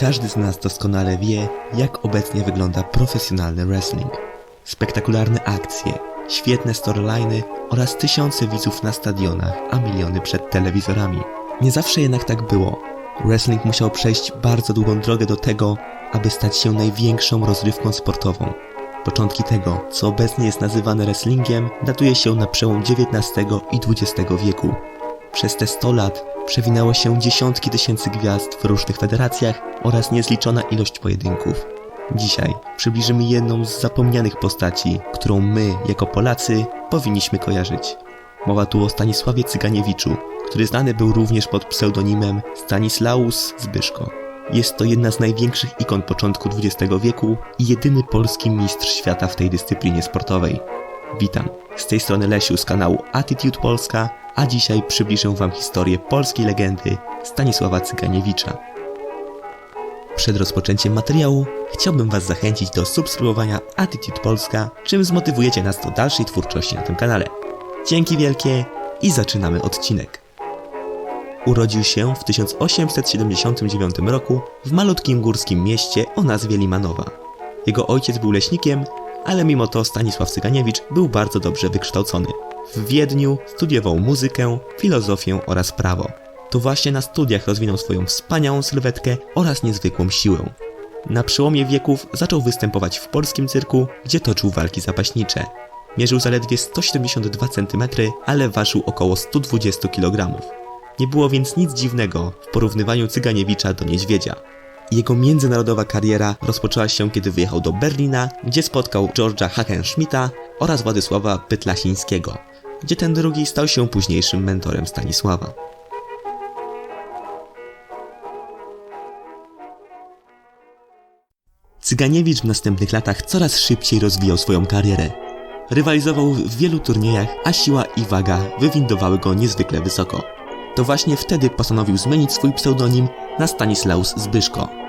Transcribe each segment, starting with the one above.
Każdy z nas doskonale wie, jak obecnie wygląda profesjonalny wrestling. Spektakularne akcje, świetne storyliny oraz tysiące widzów na stadionach, a miliony przed telewizorami. Nie zawsze jednak tak było. Wrestling musiał przejść bardzo długą drogę do tego, aby stać się największą rozrywką sportową. Początki tego, co obecnie jest nazywane wrestlingiem, datuje się na przełom XIX i XX wieku. Przez te 100 lat przewinęło się dziesiątki tysięcy gwiazd w różnych federacjach oraz niezliczona ilość pojedynków. Dzisiaj przybliżymy jedną z zapomnianych postaci, którą my, jako Polacy, powinniśmy kojarzyć. Mowa tu o Stanisławie Cyganiewiczu, który znany był również pod pseudonimem Stanislaus Zbyszko. Jest to jedna z największych ikon początku XX wieku i jedyny polski mistrz świata w tej dyscyplinie sportowej. Witam, z tej strony Lesiu z kanału Attitude Polska, a dzisiaj przybliżę Wam historię polskiej legendy Stanisława Cyganiewicza. Przed rozpoczęciem materiału chciałbym Was zachęcić do subskrybowania Attitude Polska, czym zmotywujecie nas do dalszej twórczości na tym kanale. Dzięki wielkie i zaczynamy odcinek. Urodził się w 1879 roku w malutkim górskim mieście o nazwie Limanowa. Jego ojciec był leśnikiem, ale mimo to Stanisław Cyganiewicz był bardzo dobrze wykształcony. W Wiedniu studiował muzykę, filozofię oraz prawo. To właśnie na studiach rozwinął swoją wspaniałą sylwetkę oraz niezwykłą siłę. Na przełomie wieków zaczął występować w polskim cyrku, gdzie toczył walki zapaśnicze. Mierzył zaledwie 172 cm, ale ważył około 120 kg. Nie było więc nic dziwnego w porównywaniu Cyganiewicza do niedźwiedzia. Jego międzynarodowa kariera rozpoczęła się, kiedy wyjechał do Berlina, gdzie spotkał George'a Hackenschmidta oraz Władysława Pytlasińskiego, gdzie ten drugi stał się późniejszym mentorem Stanisława. Cyganiewicz w następnych latach coraz szybciej rozwijał swoją karierę. Rywalizował w wielu turniejach, a siła i waga wywindowały go niezwykle wysoko. To właśnie wtedy postanowił zmienić swój pseudonim na Stanislaus Zbyszko.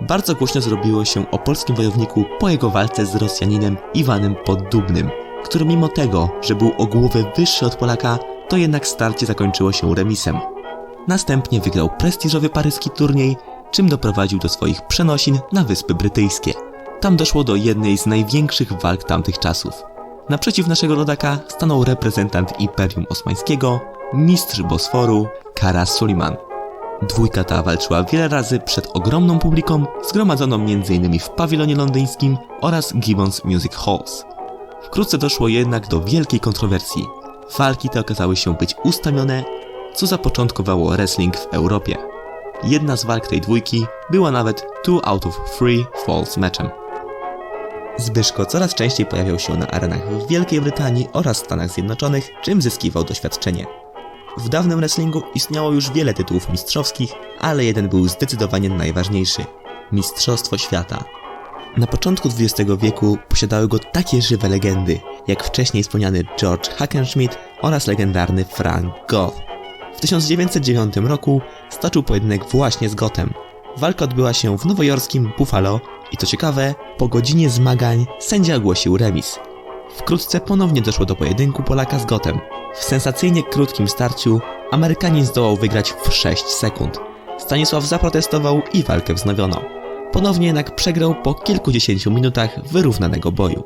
Bardzo głośno zrobiło się o polskim wojowniku po jego walce z Rosjaninem Iwanem Poddubnym, który mimo tego, że był o głowę wyższy od Polaka, to jednak starcie zakończyło się remisem. Następnie wygrał prestiżowy paryski turniej, czym doprowadził do swoich przenosin na Wyspy Brytyjskie. Tam doszło do jednej z największych walk tamtych czasów. Naprzeciw naszego rodaka stanął reprezentant Imperium Osmańskiego, mistrz Bosforu, Kara Suliman. Dwójka ta walczyła wiele razy przed ogromną publiką, zgromadzoną m.in. w pawilonie londyńskim oraz Gibbons Music Halls. Wkrótce doszło jednak do wielkiej kontrowersji. Walki te okazały się być ustawione, co zapoczątkowało wrestling w Europie. Jedna z walk tej dwójki była nawet two out of three false matchem. Zbyszko coraz częściej pojawiał się na arenach w Wielkiej Brytanii oraz Stanach Zjednoczonych, czym zyskiwał doświadczenie. W dawnym wrestlingu istniało już wiele tytułów mistrzowskich, ale jeden był zdecydowanie najważniejszy Mistrzostwo Świata. Na początku XX wieku posiadały go takie żywe legendy, jak wcześniej wspomniany George Hackenschmidt oraz legendarny Frank Goth. W 1909 roku stoczył pojedynek właśnie z Gotem. Walka odbyła się w nowojorskim Buffalo i co ciekawe, po godzinie zmagań sędzia ogłosił remis. Wkrótce ponownie doszło do pojedynku Polaka z Gotem. W sensacyjnie krótkim starciu Amerykanin zdołał wygrać w 6 sekund. Stanisław zaprotestował i walkę wznowiono. Ponownie jednak przegrał po kilkudziesięciu minutach wyrównanego boju.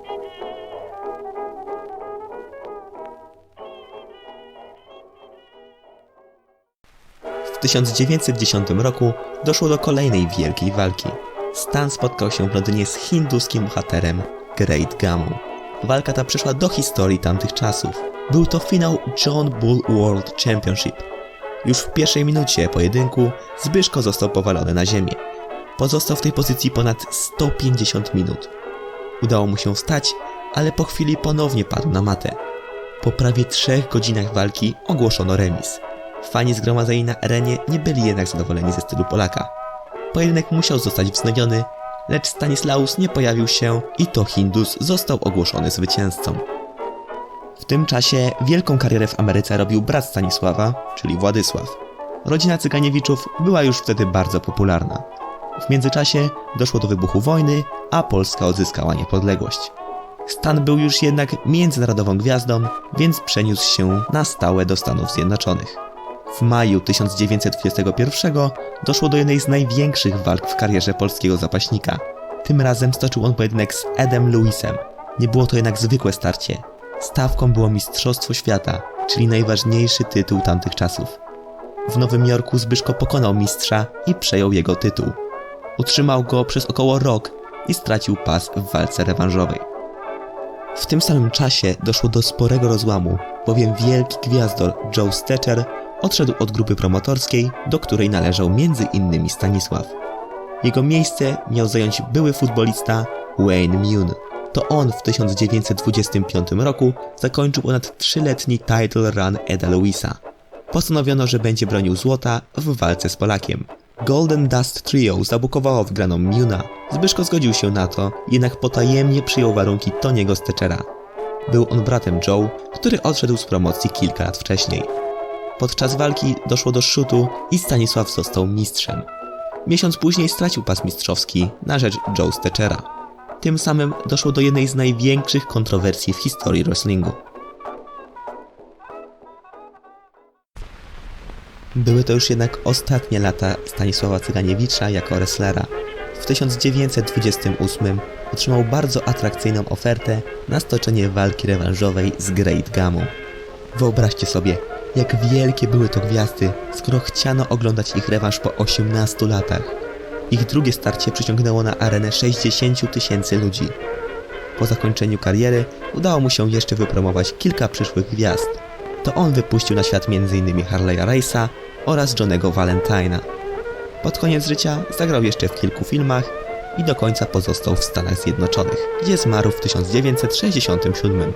W 1910 roku doszło do kolejnej wielkiej walki. Stan spotkał się w Londynie z hinduskim bohaterem Great Gamą. Walka ta przeszła do historii tamtych czasów. Był to finał John Bull World Championship. Już w pierwszej minucie pojedynku Zbyszko został powalony na ziemię. Pozostał w tej pozycji ponad 150 minut. Udało mu się wstać, ale po chwili ponownie padł na matę. Po prawie trzech godzinach walki ogłoszono remis. Fani zgromadzeni na arenie nie byli jednak zadowoleni ze stylu Polaka. Pojedynek musiał zostać wznowiony, lecz Stanislaus nie pojawił się i to Hindus został ogłoszony zwycięzcą. W tym czasie wielką karierę w Ameryce robił brat Stanisława, czyli Władysław. Rodzina Cyganiewiczów była już wtedy bardzo popularna. W międzyczasie doszło do wybuchu wojny, a Polska odzyskała niepodległość. Stan był już jednak międzynarodową gwiazdą, więc przeniósł się na stałe do Stanów Zjednoczonych. W maju 1921 doszło do jednej z największych walk w karierze polskiego zapaśnika. Tym razem stoczył on pojedynek z Edem Lewisem. Nie było to jednak zwykłe starcie. Stawką było Mistrzostwo Świata, czyli najważniejszy tytuł tamtych czasów. W Nowym Jorku Zbyszko pokonał mistrza i przejął jego tytuł. Utrzymał go przez około rok i stracił pas w walce rewanżowej. W tym samym czasie doszło do sporego rozłamu, bowiem wielki gwiazdor Joe Stecher odszedł od grupy promotorskiej, do której należał m.in. Stanisław. Jego miejsce miał zająć były futbolista Wayne Mune. To on w 1925 roku zakończył ponad trzyletni title run Eda Lewisa. Postanowiono, że będzie bronił złota w walce z Polakiem. Golden Dust Trio zabukowało wgraną Muna. Zbyszko zgodził się na to, jednak potajemnie przyjął warunki Toniego Stechera. Był on bratem Joe, który odszedł z promocji kilka lat wcześniej. Podczas walki doszło do szutu i Stanisław został mistrzem. Miesiąc później stracił pas mistrzowski na rzecz Joe Stechera. Tym samym doszło do jednej z największych kontrowersji w historii wrestlingu. Były to już jednak ostatnie lata Stanisława Cyganiewicza jako wrestlera. W 1928 otrzymał bardzo atrakcyjną ofertę na stoczenie walki rewanżowej z Great Gamą. Wyobraźcie sobie, jak wielkie były to gwiazdy, skoro chciano oglądać ich rewanż po 18 latach. Ich drugie starcie przyciągnęło na arenę 60 tysięcy ludzi. Po zakończeniu kariery udało mu się jeszcze wypromować kilka przyszłych gwiazd. To on wypuścił na świat m.in. Harley'a Race'a oraz Johnego Valentina. Pod koniec życia zagrał jeszcze w kilku filmach i do końca pozostał w Stanach Zjednoczonych, gdzie zmarł w 1967.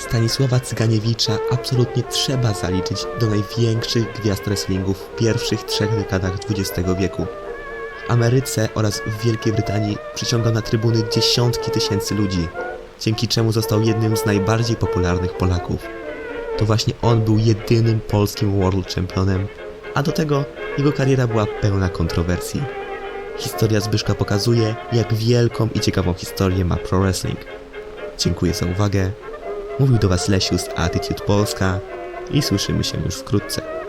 Stanisława Cyganiewicza absolutnie trzeba zaliczyć do największych gwiazd wrestlingu w pierwszych trzech dekadach XX wieku. W Ameryce oraz w Wielkiej Brytanii przyciągał na trybuny dziesiątki tysięcy ludzi, dzięki czemu został jednym z najbardziej popularnych Polaków. To właśnie on był jedynym polskim World Championem, a do tego jego kariera była pełna kontrowersji. Historia Zbyszka pokazuje, jak wielką i ciekawą historię ma pro wrestling. Dziękuję za uwagę. Mówił do Was Lesiu z Attitude Polska i słyszymy się już wkrótce.